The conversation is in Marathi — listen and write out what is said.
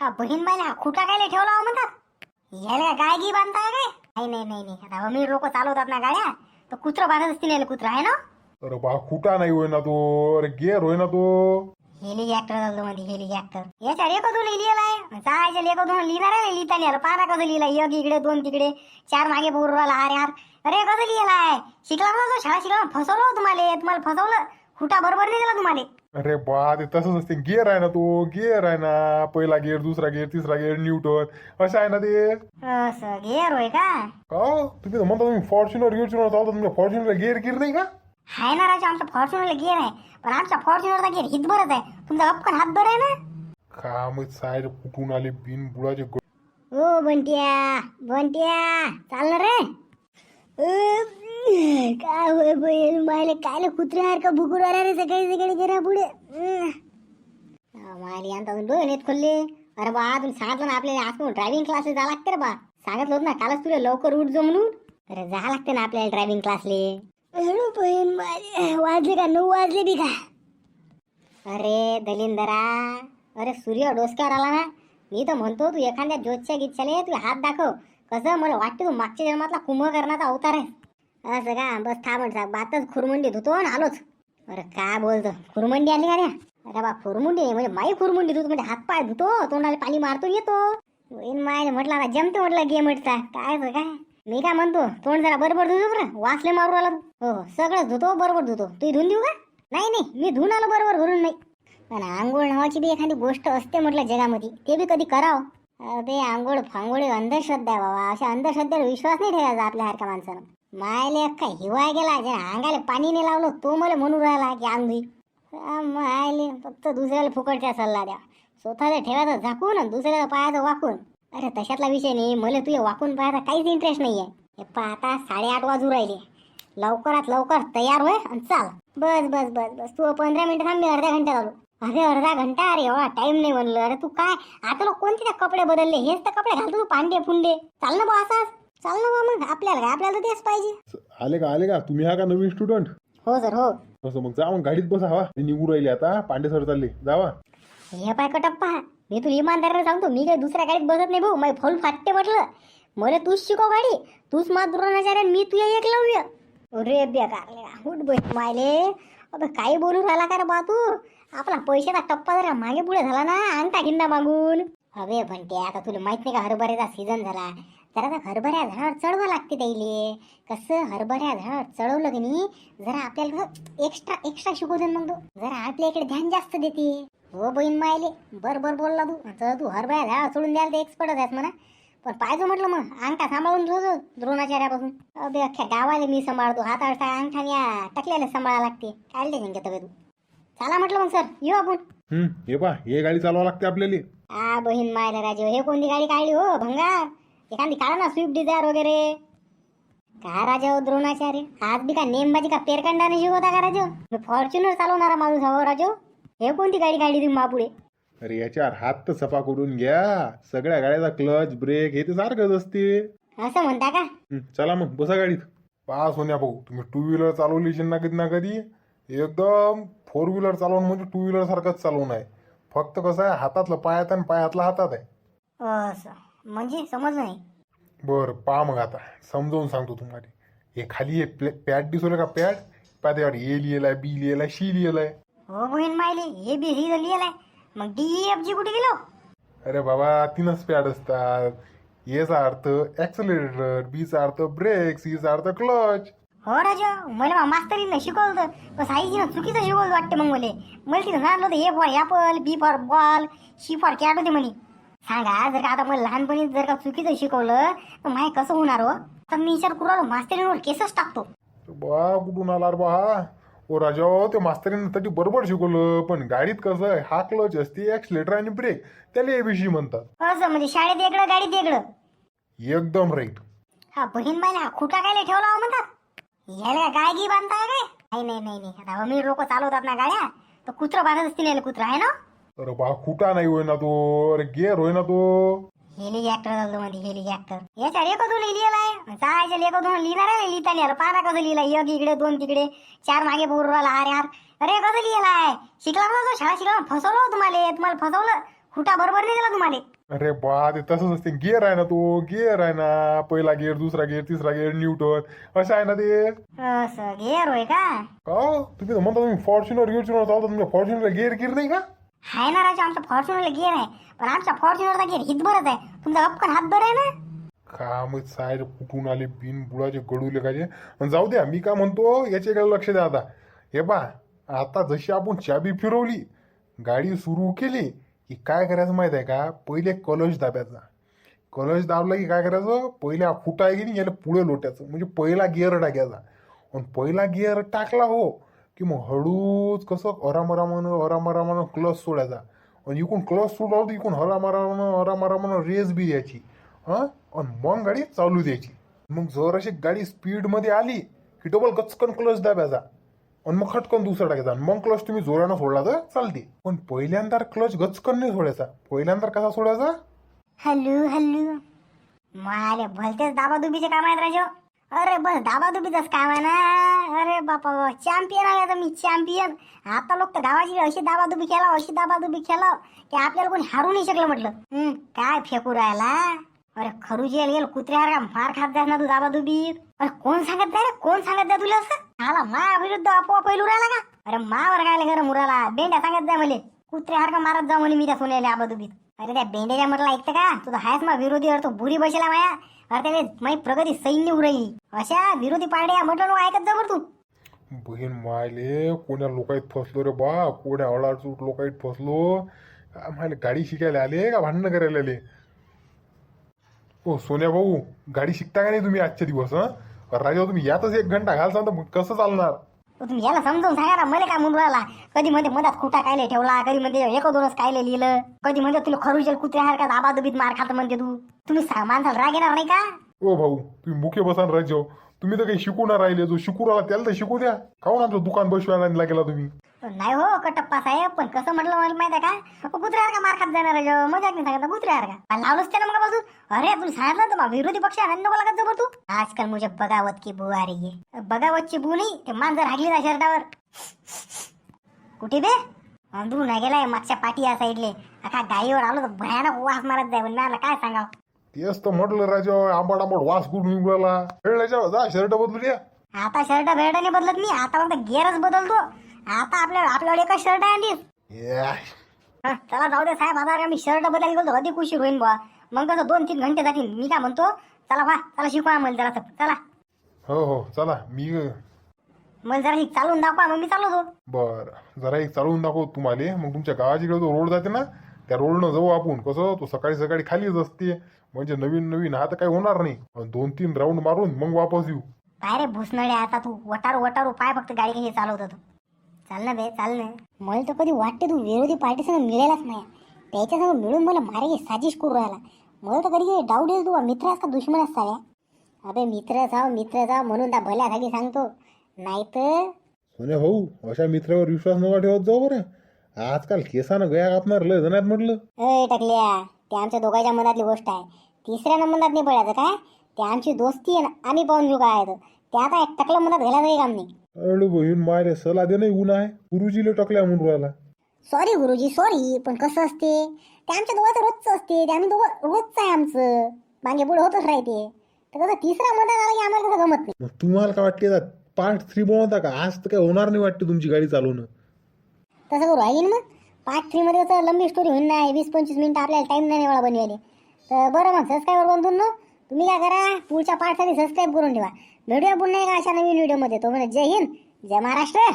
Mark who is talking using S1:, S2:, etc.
S1: हा बहीण बाईला हा खुटा काय ठेवला हो म्हणतात? याला गाय गी बांधताय काय? नाही नाही नाही नाही. आता अमीर लोक चालवतात ना गाड्या तर कुत्र बांधत असतील याला कुत्रा आहे ना?
S2: अरे बा खुटा नाही होय ना तो. अरे गेर होय ना तो
S1: हेलिकॉप्टर झालं मध्ये हेलिकॉप्टर याच्या रेखोदून लिहिलेलाय सहायच्या लेखोदून लिहिणार आहे लिहिता लिहिलं पाना कसं लिहिलं एक इकडे दोन तिकडे चार मागे पोराला हार हार अरे कसं लिहिलाय? शिकला ना तो शाळा शिकला फसवलं हो तुम्हाला. तुम्हाला फसवलं. खुटा बरोबर नाही दिला तुम्हाला.
S2: अरे बा ते तसंच असते. गेअर आहे ना तो गेअर आहे ना. पहिला गेअर दुसरा गेअर तिसरा गेअर न्यूटन असं आहे ना ते?
S1: असं घेर होय का?
S2: का हो? तुम्ही तर म्हणता तुम्ही फॉर्च्युनर गिअरच्युनर चालता तुमच्या फॉर्च्युनरला गेअर गिअर नाही का?
S1: हाय ना राजा आमचा फॉर्च्युनरला गेअर आहे. पण आमच्या फॉर्च्युनरचा गेअर हितभरच आहे. तुमचा अपकन हात बरं आहे ना?
S2: का मग साहेब कुठून आले बिन बुडाचे
S1: ओ बंट्या बंट्या चालणार रे. होय बहीण मायले कायले कुत्र्यासारखं भुकून राहिला रे सकाळी सकाळी गेला पुढे? मायले आता अजून डोळे खोलले. अरे बा तुम्ही सांगितलं ना आपल्याला आज ड्रायव्हिंग क्लासला जा लागते रे बा. सांगितलं होतं ना कालच तुला लवकर उठ जो म्हणून. अरे जा लागते ना आपल्याला ड्रायव्हिंग क्लासले अरे बहीण माझे वाजले का? नऊ वाजले बी का? अरे दलिंदरा अरे सूर्य डोसक्यावर आला ना. मी तर म्हणतो तू एखाद्या ज्योतच्या गिच्छाले तू हात दाखव. कसं मला वाटतं तू मागच्या जन्मातला कुंभकर्णाचा अवतार आहे असं का? बस थांब म्हण बातच खुरमुंडी धुतो आणि आलोच. अरे काय बोलतो? खुरमुंडी आली का रे? अरे बा खुरमुंडी? नाही, म्हणजे माई खुरमुंडी धुतो म्हणजे हात पाय धुतो तोंडाला पाणी मारतो येतो. मायने माय म्हटलं आता जमते म्हटलं गेम म्हटता काय काय? मी काय म्हणतो? तोंड जरा बरोबर धुतो बरं. वासले मारू आला तू. हो हो. धुतो बरोबर धुतो. तू धुवून देऊ का? नाही नाही. मी धुवून आलो बरोबर घरून नाही. पण आंघोळ नावाची बी एखादी गोष्ट असते म्हटलं जगामध्ये. ते बी कधी करावं? ते आंघोळ फांगोळी अंधश्रद्धा आहे बाबा. अशा अंधश्रद्धेवर विश्वास नाही ठेवायचा आपल्या सारख्या माणसानं मायले काय हिवाय गेला जे अंगाला पाणी नाही लावलं तो मला म्हणून राहिला की अंगधी मायले फक्त दुसऱ्याला फुकटच्या सल्ला द्या. स्वतःचा ठेवायचा झाकून आणि दुसऱ्याला पायाचं वाकून. अरे तशातला विषय नाही मला तुझ्या वाकून पाहायचा काहीच इंटरेस्ट नाही आहे हे पहा आता साडेआठ वाजू राहिले. लवकरात लवकर तयार होय आणि चाल. बस बस बस बस. तू पंधरा मिनिटं थांब मी अर्धा घंटा झालो अरे अर्धा घंटा? अरे एवढा टाईम नाही म्हणलं. अरे तू काय? आता लोक कोणते त्या कपडे बदलले? हेच तर कपडे घालतो तू पांडे फुंडे. चाल ना बा असाच. चाल ना बा मग. आपल्याला काय आपल्याला तर तेच पाहिजे.
S2: आले का आले का? तुम्ही हा का नवीन स्टुडंट
S1: हो सर हो.
S2: तसं मग जा मग गाडीत बसा हवा मी निघू राहिले आता. पांडे सर चालले. जावा
S1: हे पाय कटप्पा. मी तुला इमानदारीने सांगतो मी काही दुसऱ्या गाडीत बसत नाही भाऊ. माझी फौल फाटते म्हटलं. मला तूच शिकव गाडी. तूच मा द्रोणाचार्य मी तुझ्या एक लावूया अरे बेकार उठ बस मायले. अबे काही बोलू राहिला का रे बा तू? आपला पैशाचा टप्पा जरा मागे पुढे झाला ना अंगठा गिंडा मागून. हवे म्हणते आता तुला माहीत नाही का हरभऱ्याचा सीझन झाला. जरा हरभऱ्या झाडावर चढवा लागते त्याइले कसं हरभऱ्या झाडावर चढवलं की नाही जरा आपल्याला एक्स्ट्रा एक्स्ट्रा शिकवते मग तू. जरा आपल्या इकडे ध्यान जास्त देते. हो बहीण मायले बर बर बोलला तू. तर तू हरभऱ्या झाड सोडून द्यायला ते एक्सपर्टच आहेस म्हणा. पण पाहिजे म्हटलं मग अंगठा सांभाळून ठेवतो द्रोणाचार्यापासून. अबे अख्ख्या गावाला मी सांभाळतो हात अडता अंगठा या टाकल्याला सांभाळा लागते. काय टेन्शन घेतो तू. चला म्हटलं मग सर येऊ आपण.
S2: हे पा हे गाडी चालवा लागते आपल्याला.
S1: आ बहीण मायला राजू हे कोणती गाडी काढली हो भंगार? एखादी काढा ना स्विफ्ट डिझायर वगैरे. का राजा हो द्रोणाचार्य? आज बी का नेमबाजी का पेरकंडाने शिकवता का राजू? मी फॉर्च्युनर चालवणारा माणूस हो राजू. हे कोणती गाडी काढली तुम्ही मापुढे?
S2: अरे याच्यावर हात तर सफा करून घ्या. सगळ्या गाड्याचा क्लच ब्रेक हे ते सारखंच असते.
S1: असं म्हणता का?
S2: हं, चला मग बसा गाडीत. पहा सोन्या भाऊ तुम्ही टू व्हीलर चालवली ना कधी ना कधी एकदम फोर व्हीलर चालवून म्हणजे टू व्हीलर सारखंच चालवून आहे. फक्त कसं आहे हातातलं पायात आणि पायातलं हातात आहे.
S1: असं. म्हणजे समजलं नाही.
S2: बरं पहा मग आता. समजावून सांगतो तुम्हाला. हे खाली हे प्ले पॅड दिसवलं का पॅड पहा त्यावर ए लिहिलाय बी लिहिलाय शी लिहिलाय.
S1: हो बहीण मायले हे बी ही लिहिलंय मग डी एफ जी कुठे गेलो?
S2: अरे बाबा तीनच पॅड असतात. एचा अर्थ ॲक्सलरेटर बीचा अर्थ ब्रेक सीचा अर्थ क्लच
S1: हो राजा मला मास्तरीनं शिकवलं होतं. पण साईजीनं चुकीचं शिकवलं वाटतं मग मला. मला तिथं सांगितलं होतं A for apple B for ball C for cat होते म्हणे. सांगा जर का आता मला लहानपणी जर का चुकीचं शिकवलं तर माय कसं होणार हो? तर मी विचार करू राहिलो मास्तरींवर केसच टाकतो.
S2: बा कुठून आला रे बा हा? ओ राजा ते मास्तरीनं तरी बरोबर शिकवलं पण गाडीत कसं आहे? हा क्लच असते ॲक्सिलेटर आणि ब्रेक त्याला एबीसी म्हणतात.
S1: असं म्हणजे शाळेत वेगळं गाडीत वेगळं.
S2: एकदम राईट
S1: हा बहीण मायला खुटा काय ठेवला हो म्हणतात? याला गाय गी बांधताय काय? नाही नाही नाही नाही. आता अमीर लोक चालवतात ना गाड्या तर कुत्र बांधत असतील याला कुत्रा आहे ना?
S2: अरे बा खुटा नाही होय ना तो? अरे गेअर होय ना तो?
S1: हेलिकॉप्टर झालं मध्ये हेलिकॉप्टर याच्या रेखोदून लिहिलेलाय सहायच्या लेखोदून लिहिणार आहे लिहिता लिहिलं पाना कसं लिहिलं एक इकडे दोन तिकडे. चार मागे पोराला हार हार अरे कसं लिहिलाय? शिकला ना तो शाळा शिकला फसवलं तुम्हाला. तुम्हाला फसवलं? फुटा बरोबर नाही दिला तुम्हाला.
S2: अरे बा ते तसंच असते. गिअर आहे ना तो? गिअर आहे ना. पहिला गिअर दुसरा गिअर तिसरा गिअर न्यूटन. असं आहे ना ते?
S1: गेअर होय का?
S2: हो? तुम्ही म्हणता तुम्ही फॉर्च्युनर गिअर चालता तुमच्या फॉर्च्युनरला गिअर गिअर नाही का?
S1: हाय ना राजा आमचा फॉर्च्युनरला गिअर आहे. पण आमच्या फॉर्च्युनरचा गिअर हितभरच आहे. तुमचा अपकन हातभर आहे ना?
S2: का मग साहेब कुठून आले बिन बुडाचे गडूले काजे पण जाऊ द्या मी का म्हणतो याच्याकडे लक्ष द्या आता. हे बा आता जशी आपण चाबी फिरवली गाडी सुरू केली की काय करायचं माहीत आहे का? पहिले कलश दाबायचा. कलश दाबला की काय करायचं? पहिले हा फुटा आहे की नाही याला पुढे लोटायचं. म्हणजे पहिला गिअर टाकायचा. आणि पहिला गिअर टाकला हो की मग हळूच कसं अरामरामानं अरामरामानं क्लच सोडायचा. आणि इकून क्लच सोडला तर इकून अरामारा अरामरामानं रेस बी द्यायची हां आणि मग गाडी चालू द्यायची. मग जर अशी गाडी स्पीडमध्ये आली की डबल गचकन क्लच दाब्याचा. आणि मग खटकन दुसरा टाकायचा. आणि मग क्लच तुम्ही जोरानं सोडला तर चालते. पण पहिल्यांदा क्लच गचकन नाही सोडायचा. पहिल्यांदा कसा सोडायचा?
S1: Hello hello. मारे भलतेच दाबादुबीचे काम आहेत राजो. अरे बस दाबादुबीचंच काम आहे ना अरे बापा चॅम्पियन आहे आता मी चॅम्पियन आता लोक तर गावाची अशी दाबादुबी खेळाव अशी दाबादुबी केला की आपल्याला कोणी हारू नाही शकलं म्हटलं. हम्म, काय फेकू राहिला? अरे खरूजी गेल कुत्र्यावर मार खात जाय ना तू दाबादुबीत अरे कोण सांगत नाही रे कोण सांगत जाय तुला असं? आला मा विरुद्ध आपोआप पैलू राहिला का? अरे मावर काय गरम मुराला बेंड्या सांगत जाय मले. कुत्र्यासारखा मारत जा म्हणे मी त्या सोन्याला आबादुबीत अरे त्या बेंडेच्या म्हटलं ऐकतं का? तुझा हायच मग विरोधी अर्थ बुरी बसला माया. अरे त्याने माझी प्रगती सैन्य उरली अशा विरोधी पार्ट्या म्हटलं ना ऐकत जा बरं तू.
S2: बहीण मायले कोण्या लोकाईत फसलो रे बा? कोण्या अडाचूट लोकाईत फसलो? मायले गाडी शिकायला आले का? भांडणं करायला आले? ओ सोन्या भाऊ गाडी शिकता का नाही तुम्ही आजच्या दिवस हं? राजा तुम्ही यातच एक घंटा घालसान तर कसं चालणार?
S1: तुम्ही याला समजावून सांगा ना मला काय म्हणून राहिला? कधी मध्ये मधात खोटा कायले ठेवला कधी मध्ये एक दोनच कायले लिहिलं कधी मध्ये तुला खरुजेल कुत्र्यासारखा दाबादुबीत मार खात म्हणते तू? तुम्ही माणसाला राग येणार नाही का?
S2: ओ भाऊ तुम्ही मुख्य बसान राज्य तुम्ही तर काही शिकू ना राहिले. जो शिकू राहिला त्याला तर शिकू द्या. काहून आमचं दुकान बसवायला गेला तुम्ही.
S1: नाही हो कटप्पा साहेब पण कसं म्हटलं मला माहिती आहे का? कुत्र्यासारखा मार खात जाणार आहे मजाक नाही सांगत कुत्र्यावर का लावलंच त्यानं मला बाजू अरे तुला सांगितलं तर बा, विरोधी पक्ष आनंद नको लागत जबर तू. आजकाल मुझे बगावत की बू आ रही है. बगावतची बू नाही ते मांजर हागली ना शर्टावर. कुठे बे? अंदरून नाही गेलाय मागच्या पाठी या साईडले. आता गाईवर आलो तर भयानक वास मारत जाय पण मला काय सांगाव?
S2: तेच तर म्हटलं राजा आंबट आंबट वास करून निघाला. राजा जा शर्ट बदलू द्या
S1: आता शर्ट भेट नाही बदलत मी आता फक्त गेअरच बदलतो. आता आपल्या आपल्याकडे एकच शर्ट आहे
S2: या.
S1: हा, चला जाऊ दे साहेब. आता मी शर्ट बदलायला गेलो अधिक उशीर होईन बुवा. मग कसं दोन तीन घंटे जातील. मी काय म्हणतो चला वा चला शिकवा मला जरा चला.
S2: हो हो चला. मी
S1: मला जरा चालून दाखवा मग मी चाललो तो
S2: बर. जरा एक चालवून दाखव तुम्हाला. मग तुमच्या गावाच्या जो रोड जाते ना त्या रोडनं जाऊ आपण. कसं तो सकाळी सकाळी खालीच असते. म्हणजे नवीन नवीन आता काही होणार नाही. दोन तीन राऊंड मारून मग वापस येऊ.
S1: काय रे भुसनळे आता तू? वटारू वटारू पाय फक्त गाडी कशी चालवत तू. चाल ना बे चाल ना. मला तर कधी वाटते तू विरोधी पार्टी संग मिळेलाच नाही. त्याच्या संग मिळून मला मारे साजिश करू राहिला. मला तर कधी डाऊट येईल तू मित्र का दुश्मन साऱ्या अबे मित्र जाव मित्र जाव म्हणून त्या भल्यासाठी सांगतो. नाही तर
S2: सोन्या भाऊ अशा मित्रावर विश्वास नका ठेवत जाऊ बरं. आजकाल केसानं गया कापणार लय जणात म्हटलं.
S1: अय टाकल्या. ते आमच्या दोघांच्या मनातली गोष्ट आहे. तिसऱ्या मनात नाही पडायचं काय? ते आमची दोस्ती आहे ना आम्ही पाहून घेऊ काय आहे तर. ते आता एक टकलं मनात घालायचं काही काम नाही.
S2: अरे बहीण मायरे सला दे नाही ऊन आहे. गुरुजीला टाकल्या म्हणून राहिला.
S1: सॉरी गुरुजी सॉरी पण कसं असते? ते आमच्या दोघांचं रोजचं असते. ते आम्ही दोघं रोजचं आहे आमचं. मागे पुढे होतच राहते. तर कसं तिसरा मदत आला की आम्हाला कसं गमत नाही.
S2: मग तुम्हाला काय वाटते पार्ट थ्री बनवता का? आज तर काय होणार नाही वाटते तुमची गाडी चालवणं.
S1: तसं करू आहे की नाही मग? पार्ट थ्रीमध्ये तर लंबी स्टोरी होईल नाही वीस पंचवीस मिनिटं आपल्याला टाईम नाही वेळा बनवायला. तर बरं मग सबस्क्राईबर बनतून तुम्ही काय करा पुढच्या पार्टसाठी सबस्क्राईब करून ठेवा. भेटूया पुन्हा एका अशा नवीन व्हिडिओमध्ये तो म्हणजे जय हिंद जय महाराष्ट्र.